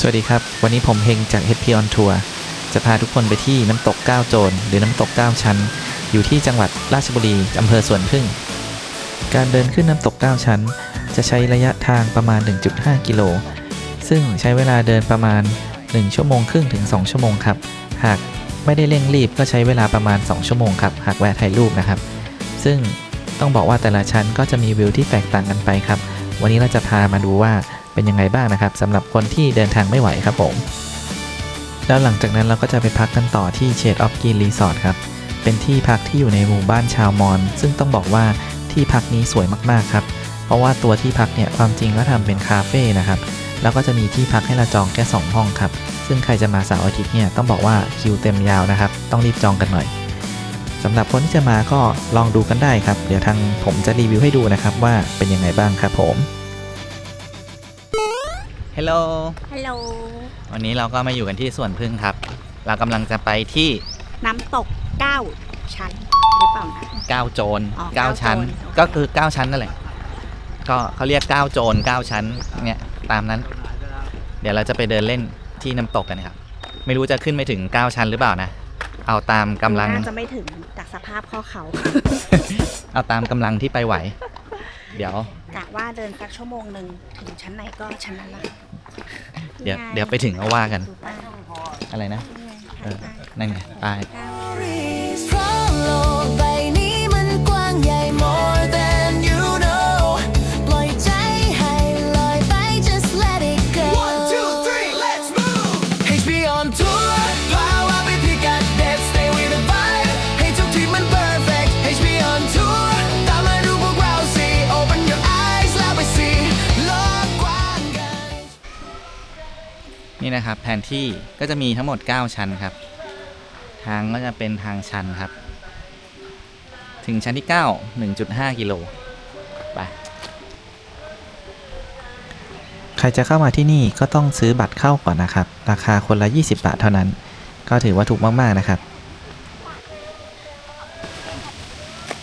สวัสดีครับ วันนี้ผมเฮงจาก HP on Tour จะพาทุกคนไปที่น้ำตกก้าโจรหรือน้ำตกก้าชั้น อยู่ที่จังหวัดราชบุรีอำเภอสวนพึ่ง การเดินขึ้นน้ำตก 9 ชั้น จะใช้ระยะทางประมาณ 1.5 กิโล ซึ่งใช้เวลาเดินประมาณ 1 ชั่วโมงครึ่งถึง 2 ชั่วโมงครับ หากไม่ได้เร่งรีบก็ใช้เวลาประมาณ 2 ชั่วโมงครับ หากแวะถ่ายรูปนะครับ ซึ่งต้องบอกว่าแต่ละชั้นก็จะมีวิวที่แตกต่างกันไปครับ วันนี้เราจะพามาดูว่า เป็นยังไงบ้างนะครับสำหรับคนที่เดินทางไม่ไหวครับผม แล้วหลังจากนั้นเราก็จะไปพักกันต่อที่ Shade of Green Resort ครับ เป็นที่พักที่อยู่ในหมู่บ้านชาวมอญซึ่งต้องบอกว่าที่พักนี้สวยมากๆครับ เพราะว่าตัวที่พักเนี่ยความจริงก็ทำเป็นคาเฟ่นะครับ แล้วก็จะมีที่พักให้เราจองแค่ 2 ห้องครับ ซึ่งใครจะมาเสาร์อาทิตย์เนี่ยต้องบอกว่าคิวเต็มยาวนะครับ ต้องรีบจองกันหน่อยสำหรับคนที่จะมาก็ลองดูกันได้ครับ เดี๋ยวทางผมจะรีวิวให้ดูนะครับว่าเป็นยังไงบ้างครับผม ฮัลโหล ฮัลโหล วันนี้เราก็มาอยู่กันที่สวนพึ่งครับ เรากำลังจะไปที่น้ำตก 9 ชั้นหรือเปล่านะก้าวโจรอ๋อเก้าก้าวโจรชั้นโอเคก็คือเก้าชั้นนั่นแหละ ก็เขาเรียกก้าวโจรเก้าชั้น เนี่ยตามนั้น เดี๋ยวเราจะไปเดินเล่นที่น้ำตกกันครับ ไม่รู้จะขึ้นไปถึง9ชั้นหรือเปล่านะ เอาตามกำลัง น่าจะไม่ถึงจากสภาพข้อเขา เอาตามกำลังที่ไปไหว เดี๋ยว กะว่าเดินสักชั่วโมงหนึ่งถึงชั้นไหนก็ชั้นนั้นละเดี๋ยวนี่ไงเดี๋ยวไปถึงเอาว่ากัน ดูป้ายอะไรนะ นี่ไงเออป้ายนั่นไงไปเพราะโล นี่นะครับแผนที่ก็จะมีทั้งหมด 9 ชั้นครับ ทางก็จะเป็นทางชันครับ ถึงชั้นที่ 9 1.5 กิโลไปใครจะเข้ามาที่นี่ก็ต้องซื้อบัตรเข้าก่อนนะครับ ราคาคนละ 20 บาทเท่านั้น ก็ถือว่าถูกมาก ๆ นะครับ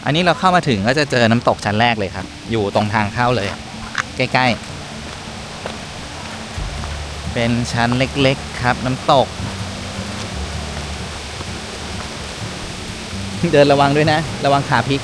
อันนี้เราเข้ามาถึงก็จะเจอน้ำตกชั้นแรกเลยครับ อยู่ตรงทางเข้าเลย ใกล้ ๆ เป็นชั้นเล็กๆครับน้ำตก เดินระวังด้วยนะ ระวังขาพลิก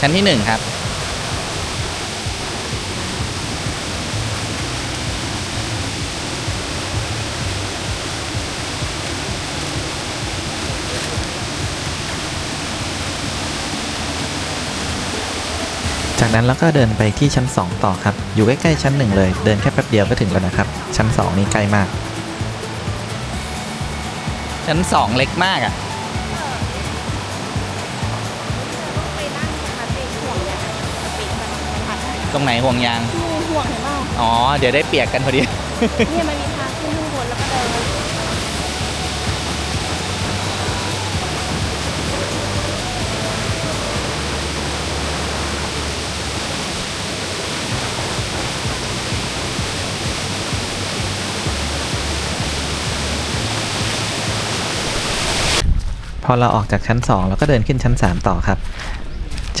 ชั้นที่หนึ่งครับ จากนั้นเราก็เดินไปที่ชั้น 2 ต่อครับ อยู่ใกล้ๆชั้น 1 เลย เดินแค่แป๊บเดียวก็ถึงแล้วนะครับ ชั้น 2 นี่ใกล้มาก ชั้น 2 เล็กมากอะ่ะ ตรงไหนห่วงยางดูห่วงเห็นเปล่าอ๋อ เดี๋ยวได้เปียกกันพอดี เนี่ยมันมีทางขึ้นข้างบนแล้วก็เดินพอเราออกจากชั้น 2 แล้วก็เดินขึ้นชั้น 3 ต่อครับ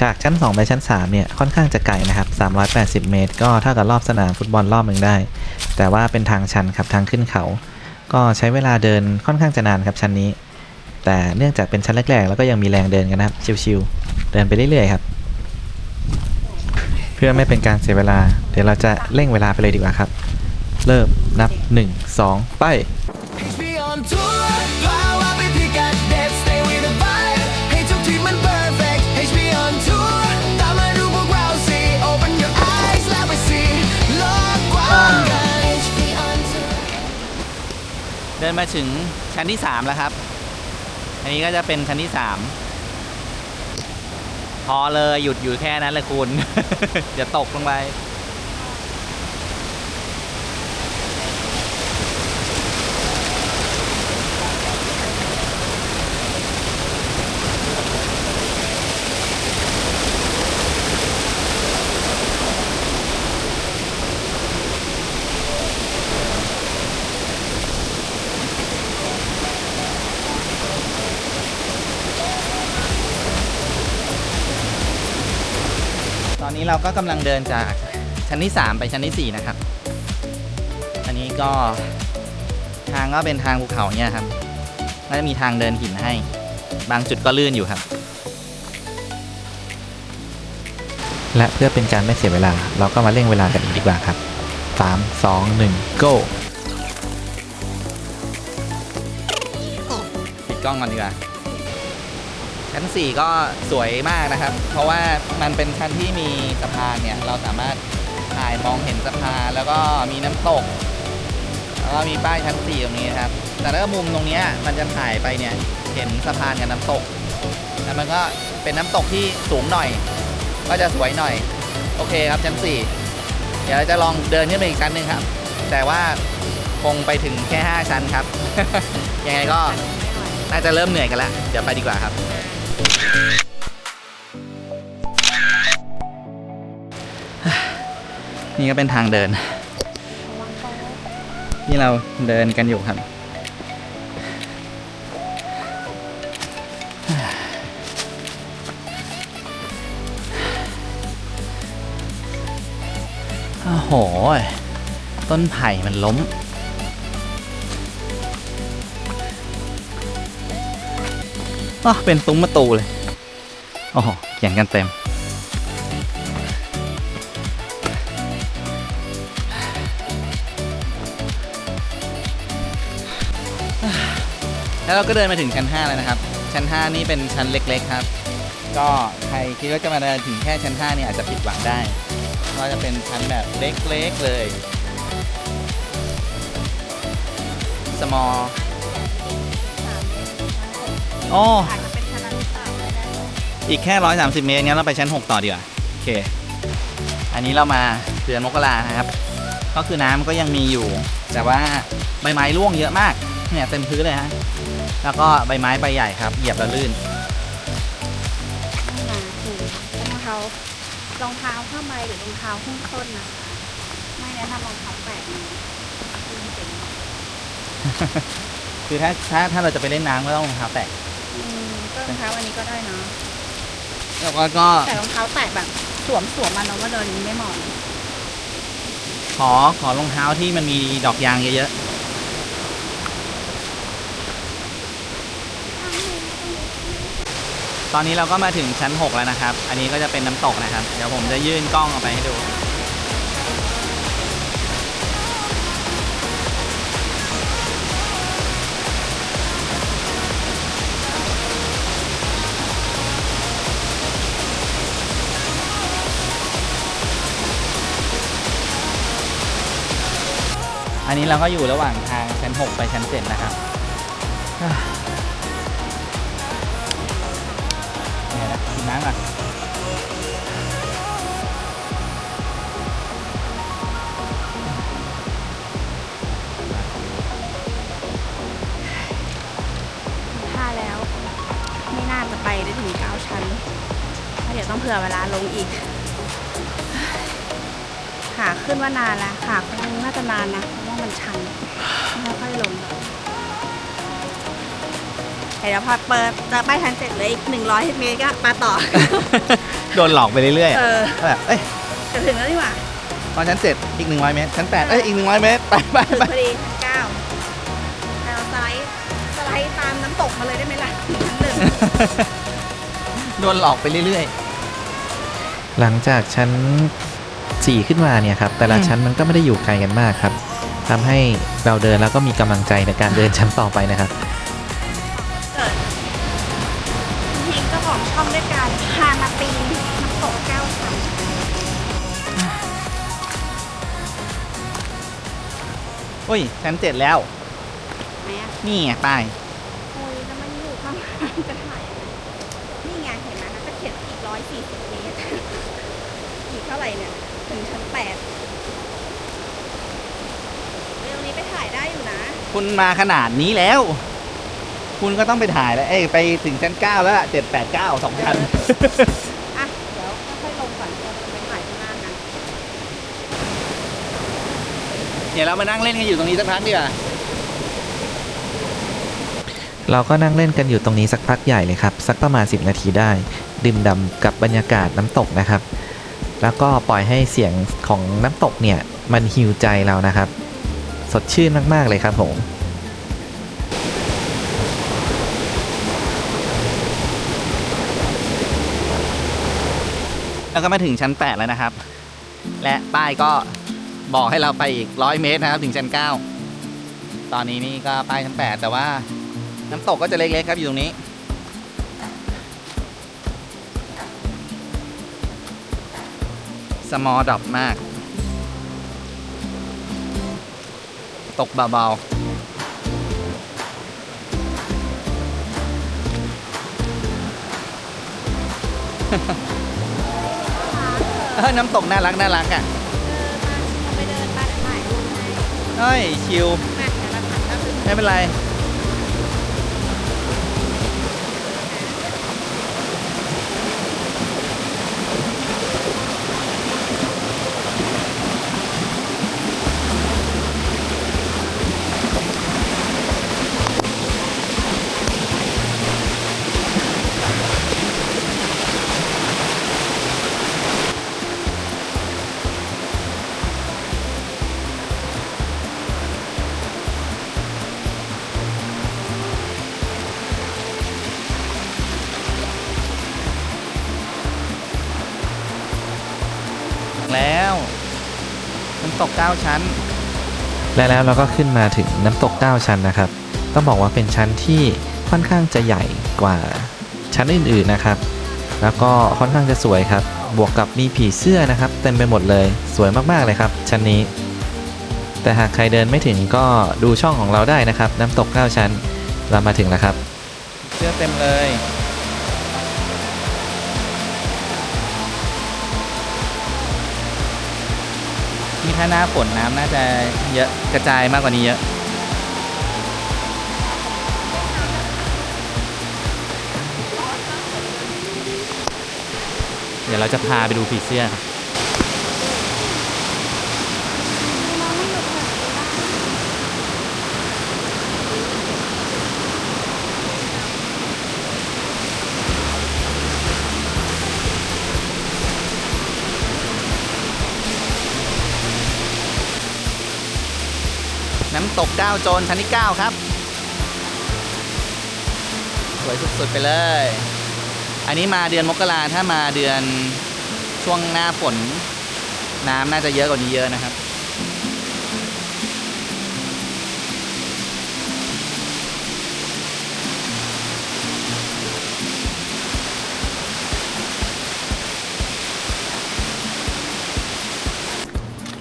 จากชั้น 2 ไปชั้น 3 เนี่ย ค่อนข้างจะไกลนะครับ 380 เมตร ก็เท่ากับรอบสนามฟุตบอลรอบหนึ่งได้ แต่ว่าเป็นทางชันครับทางขึ้นเขา ก็ใช้เวลาเดินค่อนข้างจะนานครับชั้นนี้ แต่เนื่องจากเป็นชั้นแรกๆ แล้วก็ยังมีแรงเดินกันนะครับ ชิวๆเดินไปเรื่อยๆครับ เพื่อไม่เป็นการเสียเวลา เดี๋ยวเราจะเร่งเวลาไปเลยดีกว่าครับ เริ่มนับ 1 2 ไป ดินมาถึงชั้นที่3แล้วครับ อันนี้ก็จะเป็นชั้นที่3พอเลยหยุดอยู่แค่นั้นแหละคุณเดี๋ยวตกลงไป นี้เราก็กำลังเดินจากชั้นที่ 3 ไปชั้นที่ 4 นะครับ อันนี้ก็ทางก็เป็นทางภูเขาเนี่ยครับแล้วมีทางเดินหินให้ บางจุดก็ลื่นอยู่ครับ และเพื่อเป็นการไม่เสียเวลา เราก็มาเร่งเวลากันอีกดีกว่าครับ 3 2 1 go ปิดกล้องก่อนดีกว่า ชั้น 4 ก็สวยมากนะครับ เพราะว่ามันเป็นชั้นที่มีสะพานเนี่ย เราสามารถถ่ายมองเห็นสะพานแล้วก็มีน้ำตก แล้วก็มีป้ายชั้น 4 ตรงนี้นะครับ แต่ถ้ามุมตรงเนี้ยมันจะถ่ายไปเนี่ย เห็นสะพานกับน้ำตก แล้วมันก็เป็นน้ำตกที่สูงหน่อย ก็จะสวยหน่อย โอเคครับชั้น 4 เดี๋ยวเราจะลองเดินขึ้นไปอีกชั้นหนึ่งครับ แต่ว่าคงไปถึงแค่ 5 ชั้นครับ ยังไงก็น่าจะเริ่มเหนื่อยกันแล้ว เดี๋ยวไปดีกว่าครับ นี่ก็เป็นทางเดิน ที่เราเดินกันอยู่ครับโอ้โห ต้นไผ่มันล้ม อ๋อเป็นซุ้มประตูเลยโอ้โหเขียนกันเต็ม แล้วเราก็เดินมาถึงชั้น 5 แล้วนะครับ ชั้น 5 นี่เป็นชั้นเล็ก ๆ ครับ ก็ใครคิดว่าจะมาเดินถึงแค่ชั้น 5 เนี่ยอาจจะผิดหวังได้เพราะจะเป็นชั้นแบบเล็ก ๆ เลย small โอ้อาจจะเป็นชั้นนั้นหรือเปล่าไม่แน่ใจอีกแค่ 130 เมตรงั้นเราไปชั้น 6 ต่อดีกว่าโอเค อันนี้เรามาเดือนมกรานะครับ ก็คือน้ำก็ยังมีอยู่ แต่ว่าใบไม้ร่วงเยอะมากเนี่ยเต็มพื้นเลยฮะแล้วก็ใบไม้ใบใหญ่ครับ เหยียบแล้วลื่นนี่นะคือรองเท้ารองเท้าผ้าใบหรือรองเท้าหุ้มส้นนะไม่แนะนำรองเท้าแตะนะจริงคือถ้าถ้าถ้าเราจะไปเล่นน้ำก็ต้องรองเท้าแตะๆ อืมก็รองเท้าอันนี้ก็ได้นะแล้วก็ก็แต่รองเท้าแตะแบบสวมสวมมันเราว่าเดินอย่างนี้ไม่เหมาะนะขอขอรองเท้าที่มันมีดอกยางเยอะๆ ตอนนี้เราก็มาถึงชั้น 6 แล้วนะครับ อันนี้ก็จะเป็นน้ำตกนะครับ เดี๋ยวผมจะยื่นกล้องออกไปให้ดู อันนี้เราก็อยู่ระหว่างทางชั้น 6 ไปชั้น 7 นะครับอะเนี่ยนะกินน้ำก่อนถ้าแล้ว ไม่น่าจะไปได้ถึงเก้าชั้นเพราะเดี๋ยวต้องเผื่อเวลาลงอีก ขาขึ้นว่านานละขาคงน่าจะนานนะ เพราะว่ามันชันไม่ค่อยลงเดี๋ยวพอเปิดจะไปชั้นเจ็ดเหลยอีกหนึ่งร้อยเมตรก็มาต่อ โดนหลอกไปเรื่อยๆเออะอก็แบบเอ้ยจะถึงแล้วดีกว่าพอชั้น7อีก100เมตรชั้น8เอ้ยอีก100เมตรไปไปถึงไปพอดีชั้นเก้าแต่เราสไลด์สไลด์ตามน้ำตกมาเลยได้ไหมล่ะถึงชั้นหนึ่งโดนหลอกไปเรื่อยๆหลังจากชั้น 4 ขึ้นมาเนี่ยครับ แต่ละอืม ชั้นมันก็ไม่ได้อยู่ไกลกันมากครับ ทำให้เราเดินแล้วก็มีกำลังใจในการเดินชั้นต่อไปนะครับเกิดทิ้งเจ้าของช่องด้วยการพามาปีนน้ำตกเก้าชั้นอุ้ยชั้น7แล้วไหมอะนี่ไงป้ายโอ้ยแล้วมันอยู่ข้างล่างจะถ่ายอะไรนี่ไงเห็นไหมคะจะเขียนอีกร้อยสี่สิบเมตรอีกเท่าไหร่เนี่ย ถึงชั้นแปดเร็วนี้ ไปถ่ายได้อยู่นะ คุณมาขนาดนี้แล้ว คุณก็ต้องไปถ่ายแล้ว เอ้ยไปถึงชั้น9แล้วอะ7 8 9สองชั้น อะ เดี๋ยวค่อยๆลงก่อนเราจะไปถ่ายข้างล่างนะเดี๋ยวเรามานั่งเล่นกันอยู่ตรงนี้สักพักดีกว่าเราก็นั่งเล่นกันอยู่ตรงนี้สักพักใหญ่เลยครับ สักประมาณ 10 นาทีได้ ดื่มด่ำกับบรรยากาศน้ำตกนะครับ แล้วก็ปล่อยให้เสียงของน้ำตกเนี่ย มันฮิวใจเรานะครับ สดชื่นมาก ๆ เลยครับผมแล้วก็มาถึงชั้น 8 แล้วนะครับ และป้ายก็บอกให้เราไปอีก100เมตรนะครับ ถึงชั้น 9 ตอนนี้นี่ก็ป้ายชั้น 8 แต่ว่าน้ำตกก็จะเล็กๆครับอยู่ตรงนี้ สมอลดรอปมาก ตกเบาๆเออน้ำตกน่ารักน่ารักอะเออมาเราไปเดินไปถ่ายรูปให้เฮ้ย ชิวมาเดี๋ยวเราถ่ายก็คือไม่เป็นไร น้ำตก 9 ชั้น และแล้วเราก็ขึ้นมาถึงน้ำตก 9 ชั้นนะครับ ต้องบอกว่าเป็นชั้นที่ค่อนข้างจะใหญ่กว่าชั้นอื่นๆนะครับ แล้วก็ค่อนข้างจะสวยครับ บวกกับมีผีเสื้อนะครับ เต็มไปหมดเลย สวยมากๆเลยครับ ชั้นนี้ แต่หากใครเดินไม่ถึงก็ดูช่องของเราได้นะครับ น้ำตก 9 ชั้น เรามาถึงแล้วครับ เสื้อเต็มเลย ถ้าหน้าฝนน้ำน่าจะเยอะกระจายมากกว่านี้เยอะ เดี๋ยวเราจะพาไปดูผีเสื้อครับ ตกเก้าโจรชั้นที่ 9 ครับ สวยสุดๆไปเลย อันนี้มาเดือนมกราถ้ามาเดือนช่วงหน้าฝน น้ำน่าจะเยอะกว่านี้เยอะนะครับ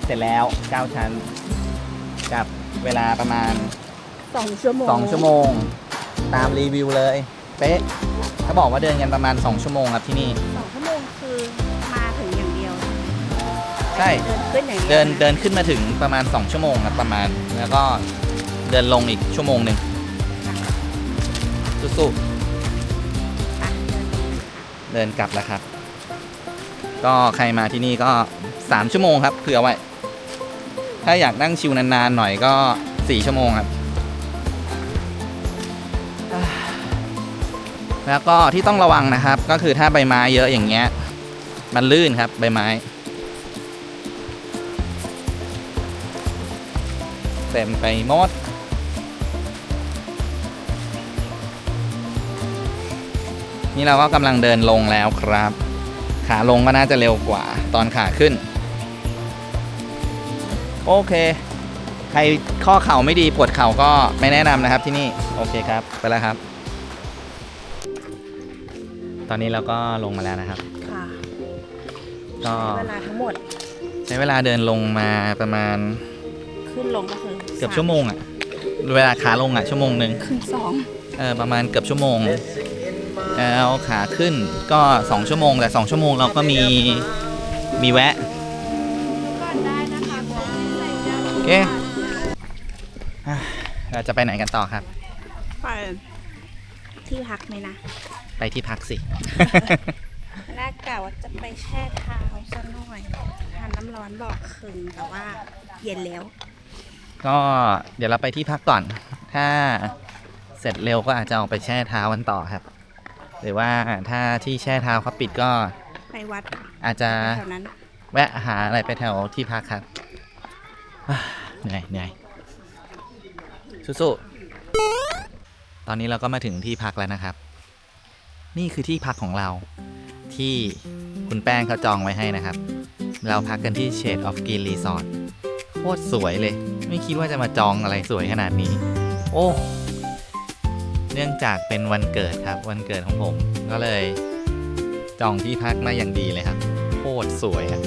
เสร็จแล้ว 9 ชั้นกับ เวลาประมาณ สองชั่วโมง2 ชั่วโมง ตามรีวิวเลย เป๊ะเขาบอกว่าเดินกันประมาณ 2 ชั่วโมงครับที่นี่ สองชั่วโมงคือมาถึงอย่างเดียวใช่ เดินขึ้นอย่างเดียวเดินนะเดินขึ้นมาถึงประมาณ 2 ชั่วโมงครับประมาณ แล้วก็เดินลงอีกชั่วโมงหนึ่งสู้อะเดินลงค่ะๆเดินกลับแล้วครับ ก็ใครมาที่นี่ก็ 3 ชั่วโมงครับเผื่อไว้ ถ้าอยากนั่งชิวนานๆหน่อยก็ 4 ชั่วโมงครับ แล้วก็ที่ต้องระวังนะครับก็คือถ้าใบไม้เยอะอย่างเงี้ย มันลื่นครับใบไม้ เต็มไปหมดนี่เราก็กำลังเดินลงแล้วครับ ขาลงก็น่าจะเร็วกว่าตอนขาขึ้น โอเค ใครข้อเข่าไม่ดีปวดเข่าก็ไม่แนะนำนะครับที่นี่ โอเคครับ ไปแล้วครับ ตอนนี้เราก็ลงมาแล้วนะครับ ค่ะก็เวลาทั้งหมดใช้เวลาเดินลงมาประมาณขึ้นลงก็คือเกือบชั่วโมงอะเวลาขาลงอะชั่วโมงหนึ่งขึ้นสองเออประมาณเกือบชั่วโมงแล้วขาขึ้นก็สองชั่วโมงแต่สองชั่วโมงเราก็มีมีแวะ แก้วโอเคอะเราจะไปไหนกันต่อครับ ไปที่พักไหมนะไปที่พักสิ แรกกะว่าจะไปแช่เท้าซะหน่อยทานน้ำร้อนบอกคืนแต่ว่าเย็นแล้ว ก็เดี๋ยวเราไปที่พักก่อน ถ้าเสร็จเร็วก็อาจจะออกไปแช่เท้ากันต่อครับ หรือว่าถ้าที่แช่เท้าเขาปิดก็ไปวัดอาจจะแถวนั้น แวะหาอะไรไปแถวที่พักครับอ่า เหนื่อยเหนื่อยสู้ๆตอนนี้เราก็มาถึงที่พักแล้วนะครับ นี่คือที่พักของเรา ที่คุณแป้งเขาจองไว้ให้นะครับ เราพักกันที่ Shade of Green Resort โคตรสวยเลย ไม่คิดว่าจะมาจองอะไรสวยขนาดนี้ โอ้เนื่องจากเป็นวันเกิดครับ วันเกิดของผมก็เลย จองที่พักมาอย่างดีเลยครับโคตรสวยอะ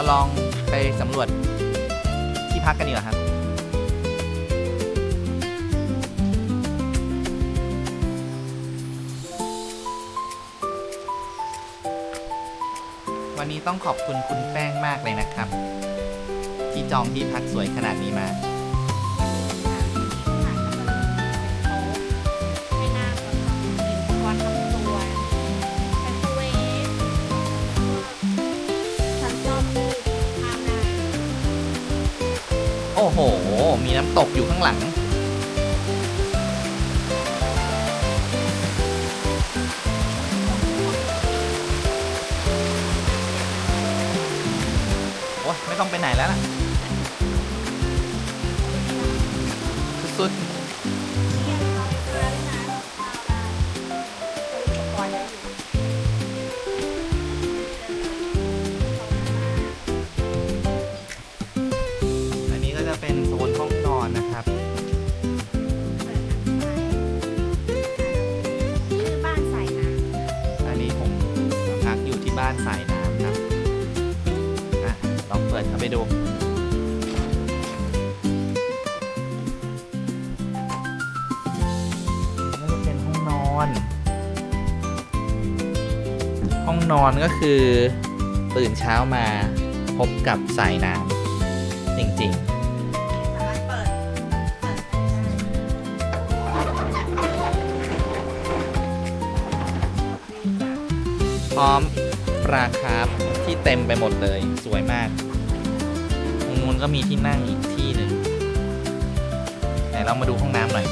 เราลองไปสำรวจที่พักกันดีกว่าครับ วันนี้ต้องขอบคุณคุณแป้งมากเลยนะครับ ที่จองที่พักสวยขนาดนี้มา มีน้ำตกอยู่ข้างหลังานสายน้ำครับอะลองเปิดเข้าไปดูนี่จะเป็นห้องนอน ห้องนอนก็คือตื่นเช้ามาพบกับสายน้ำจริงๆพร้อม ปลาคาร์ฟที่เต็มไปหมดเลย สวยมากตรงนู้นก็มีที่นั่งอีกที่หนึ่งไหนเรามาดูห้องน้ำหน่อย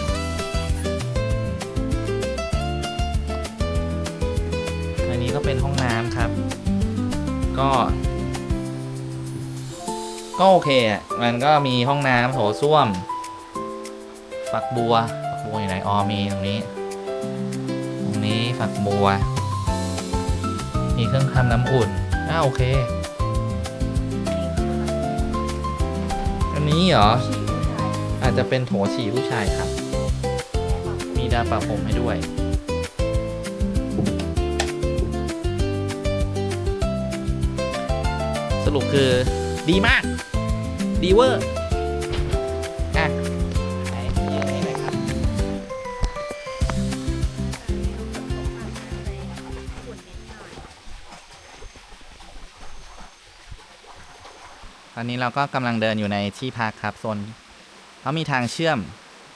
อันนี้ก็เป็นห้องน้ำครับ ก็ ก็โอเคอะ มันก็มีห้องน้ำโถส้วม ฝักบัว ฝักบัวอยู่ไหน อ๋อมีตรงนี้ ตรงนี้ฝักบัว มีเครื่องทำน้ำอุ่นอ่าโอเค อันนี้เหรอ อาจจะเป็นโถฉี่ผู้ชายครับ มีดาปะผมให้ด้วย สรุปคือดีมาก ดีเวอร์ อนนี้เราก็กำลังเดินอยู่ในที่พักครับโซนเขามีทางเชื่อม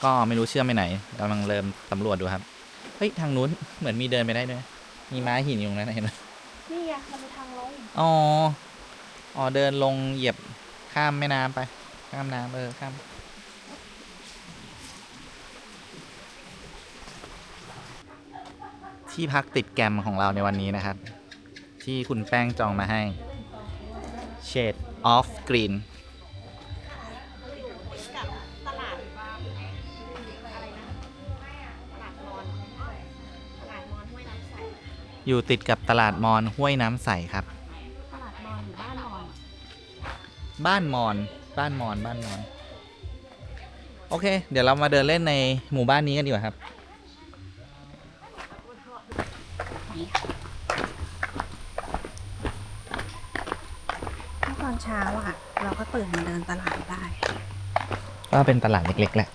ก็ไม่รู้เชื่อมไปไหนกำลังเริ่มสำรวจดูครับเฮ้ยทางนู้นเหมือนมีเดินไปได้ด้วยมีม้าหินอยู่ตรงนั้นนะเห็นไหมนี่ไงมันมีทางลงอ๋ออ๋อเดินลงเหยียบข้ามแม่น้ำไป ข้ามน้ำเออข้ามที่พักติดแกรมของเราในวันนี้นะครับ ที่คุณแป้งจองมาให้ Shade of Green กับตลาด อะไรนะตลาดมอนตลาดมอนห้วยน้ำใสอยู่ติดกับตลาดมอนห้วยน้ำใสครับ ตลาดมอนหรือบ้านมอน บ้านมอน บ้านมอน บ้านมอน โอเค เดี๋ยวเรามาเดินเล่นในหมู่บ้านนี้กันดีกว่าครับ เมื่อตอนเช้าอะ เราก็ตื่นมาเดินตลาดได้ ก็เป็นตลาดเล็กๆแหละ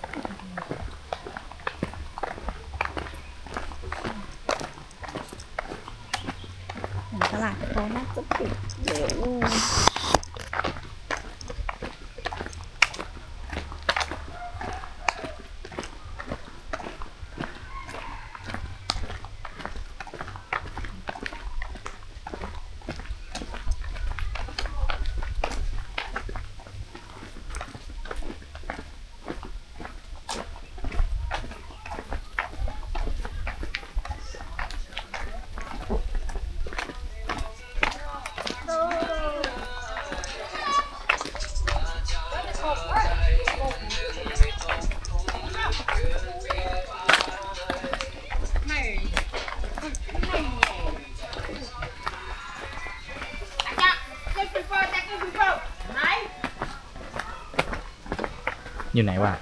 อยู่ไหนวะ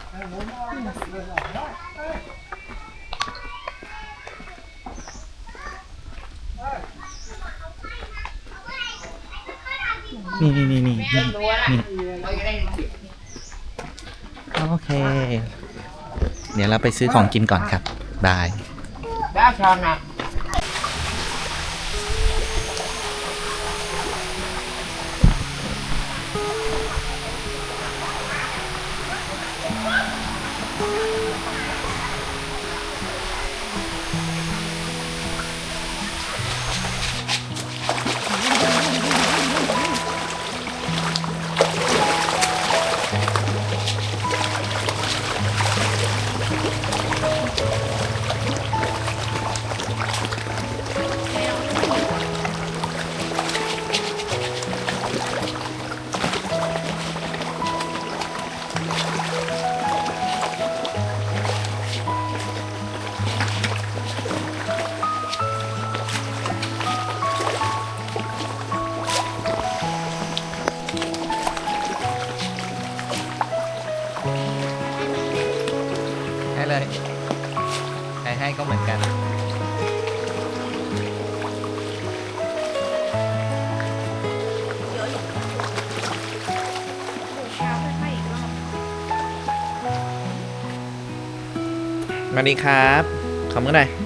นี่นี่นี่นี่นี่นี่โอเค เดี๋ยวเราไปซื้อของกินก่อนครับบายให้เลย สวัสดีครับ ขอบคุณหน่อย